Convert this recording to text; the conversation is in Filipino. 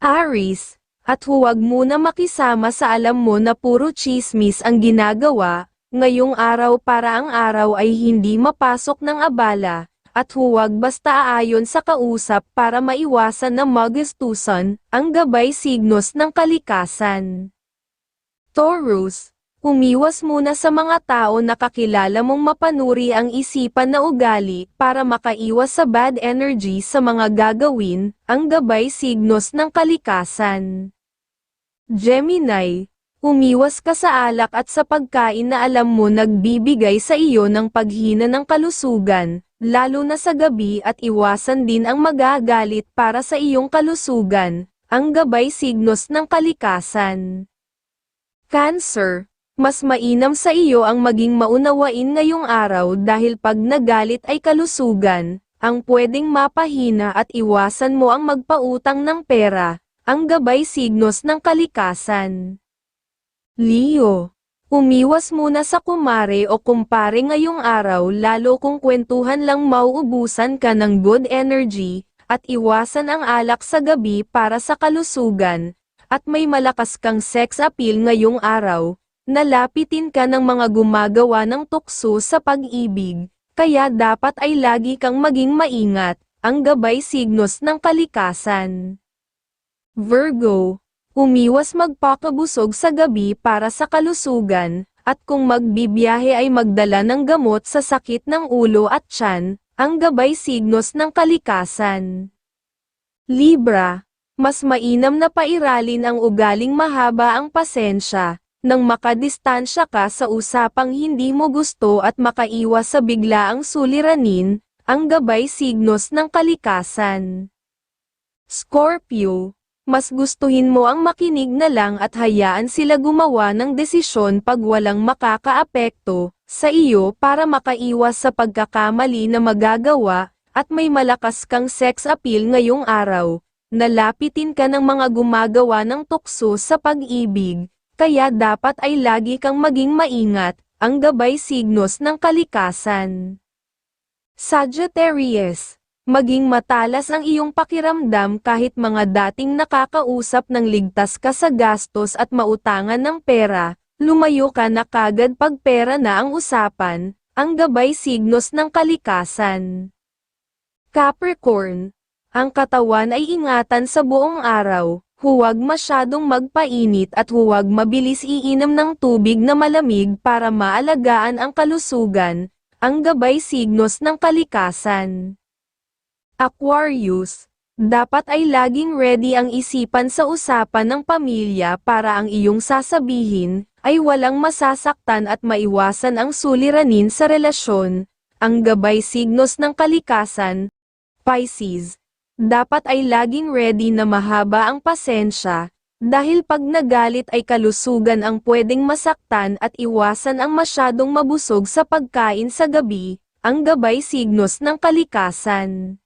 Aris, at huwag muna makisama sa alam mo na puro chismis ang ginagawa, ngayong araw para ang araw ay hindi mapasok ng abala, at huwag basta aayon sa kausap para maiwasan na magastusan, ang gabay signos ng kalikasan. Taurus, umiwas muna sa mga tao na kakilala mong mapanuri ang isipan na ugali para makaiwas sa bad energy sa mga gagawin, ang gabay signos ng kalikasan. Gemini, umiwas ka sa alak at sa pagkain na alam mo nagbibigay sa iyo ng paghina ng kalusugan, lalo na sa gabi at iwasan din ang magagalit para sa iyong kalusugan, ang gabay signos ng kalikasan. Cancer, mas mainam sa iyo ang maging maunawain ngayong araw dahil pag nagalit ay kalusugan, ang pwedeng mapahina at iwasan mo ang magpautang ng pera, ang gabay signos ng kalikasan. Leo, umiwas muna sa kumare o kumpare ngayong araw lalo kung kwentuhan lang mauubusan ka ng good energy, at iwasan ang alak sa gabi para sa kalusugan, at may malakas kang sex appeal ngayong araw, nalapitin ka ng mga gumagawa ng tukso sa pag-ibig, kaya dapat ay lagi kang maging maingat, ang gabay signos ng kalikasan. Virgo, umiwas magpakabusog sa gabi para sa kalusugan, at kung magbibiyahe ay magdala ng gamot sa sakit ng ulo at tiyan, ang gabay signos ng kalikasan. Libra, mas mainam na pairalin ang ugaling mahaba ang pasensya, nang makadistansya ka sa usapang hindi mo gusto at makaiwas sa biglaang suliranin, ang gabay signos ng kalikasan. Scorpio, mas gustuhin mo ang makinig na lang at hayaan sila gumawa ng desisyon pag walang makakaapekto sa iyo para makaiwas sa pagkakamali na magagawa, at may malakas kang sex appeal ngayong araw, nalapitin ka ng mga gumagawa ng tukso sa pag-ibig, kaya dapat ay lagi kang maging maingat, ang gabay signos ng kalikasan. Sagittarius, maging matalas ang iyong pakiramdam kahit mga dating nakakausap ng ligtas ka sa gastos at mautangan ng pera, lumayo ka na kagad pag pera na ang usapan, ang gabay signos ng kalikasan. Capricorn, ang katawan ay ingatan sa buong araw, huwag masyadong magpainit at huwag mabilis iinom ng tubig na malamig para maalagaan ang kalusugan, ang gabay signos ng kalikasan. Aquarius, dapat ay laging ready ang isipan sa usapan ng pamilya para ang iyong sasabihin ay walang masasaktan at maiwasan ang suliranin sa relasyon, ang gabay signos ng kalikasan. Pisces, dapat ay laging ready na mahaba ang pasensya, dahil pag nagalit ay kalusugan ang pwedeng masaktan at iwasan ang masyadong mabusog sa pagkain sa gabi, ang gabay signos ng kalikasan.